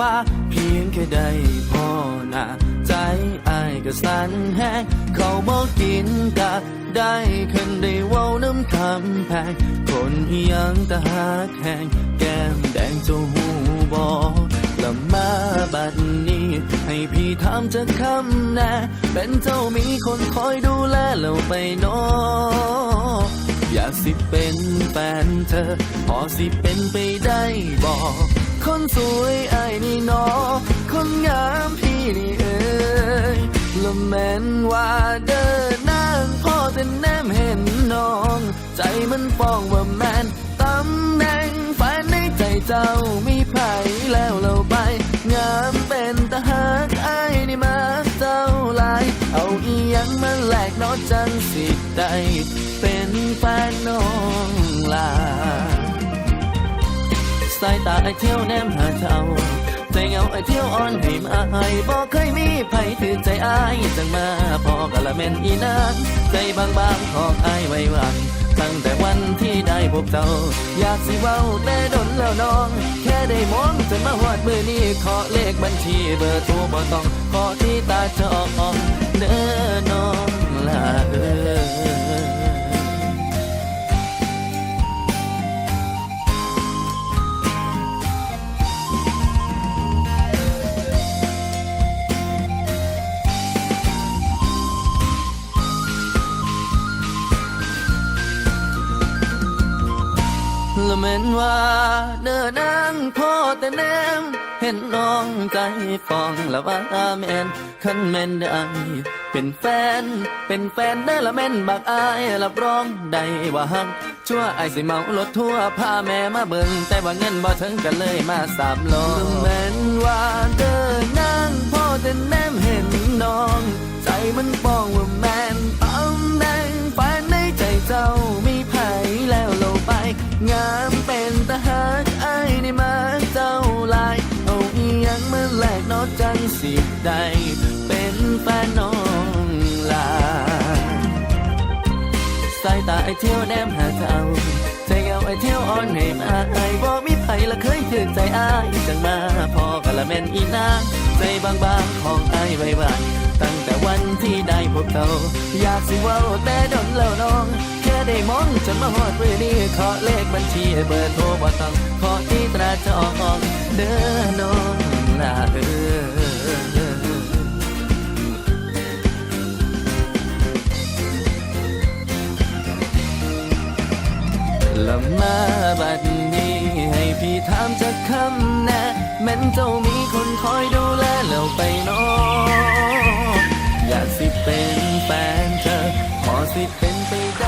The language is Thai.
ว่า เพียงแค่ได้พ่อหน้าใจอายก็สั่นแห้งเขาบอกกินกะได้คันได้เว้าน้ำคำแพงคนอียังตาหักแหงแก้มแดงเจ้าหูบอละมาบัดนี้ ให้พี่ถามจะคำแน่เป็นเจ้ามีคนคอยดูแลเราไปนออยากสิเป็นแฟนเธอ พอสิเป็นไปได้บอก คนสวยไอ้นี่นอ คนงามพี่นี่เอ้ยและแม่นว่าเดินนางพ่อแต่แนมเห็นน้อง ใจมันฟ้องว่าแมนตำแหน่งแฟนในใจเจ้ามีไผแล้วเราไป งามเป็นตาหักไอ้นี่มาเจ้าลาย เอาอีหยังมาแหลกนอจังสิได้เป็นแฟนน้องลา สายตาไอเที่ยวแนมหาเจ้าใจเงาไอเที่ยวอ่อนให้มาไอบอกเคยมีไผถือใจอายจังมาพอกะละเม็นอีนางใจบางๆของอายไว้วันตั้งแต่วันที่ได้พบเจ้า อยากสิเว้าแต่ดนแล้วน้อง แค่ได้มองจนมาหอดมือนี้ขอเลขบัญชีเบอร์โทรบ่ต้องขอที่ตาจองเด้อ เม็นว่าเดินนางพ่อแต่แนมเห็นน้องใจฟองละว่าแม่นคันแม่นได้เป็นแฟน เป็นแฟนได้ละแม่นบักอายรับรองได้ว่าฮักชั่วไอสิเมารถทั่วพาแม่มาเบิ่งแต่ว่าเงินบ่ถึงกันเลยมาสามโลละแม่นว่าเดินนางพ่อแต่แนมเห็นน้อง ใจมันป้องว่าแม่น งามเป็นตาหักไอ้ายนี่มาเจ้าลาย เอาอีหยังมาแลกนอจังสิได้เป็นแฟนน้องลา สายตาไอเที่ยวแนมหาเจ้าใจเงาไอเที่ยวอ่อนให้มาไอบ่มีไผละเคยถึกใจอายจังมาพอกะละแม่นอีนางใจบางๆของไอไว้วานตั้งแต่วันที่ได้พบเจ้าอยากสิว้าแต่ดนแล้วน้อง ได้มองจนมาหอดมือนี้ขอเลขบัญชีเบอร์โทรบ่ต้องขอที่ตราจองเด้อน้องลาเอ้ยละมาบัดนี้ให้พี่ถามจะคำแน่แม่นเจ้ามีคนคอยดูแลแล้วไปนออยากสิเป็นแฟนเธอ ขอสิเป็นไปได้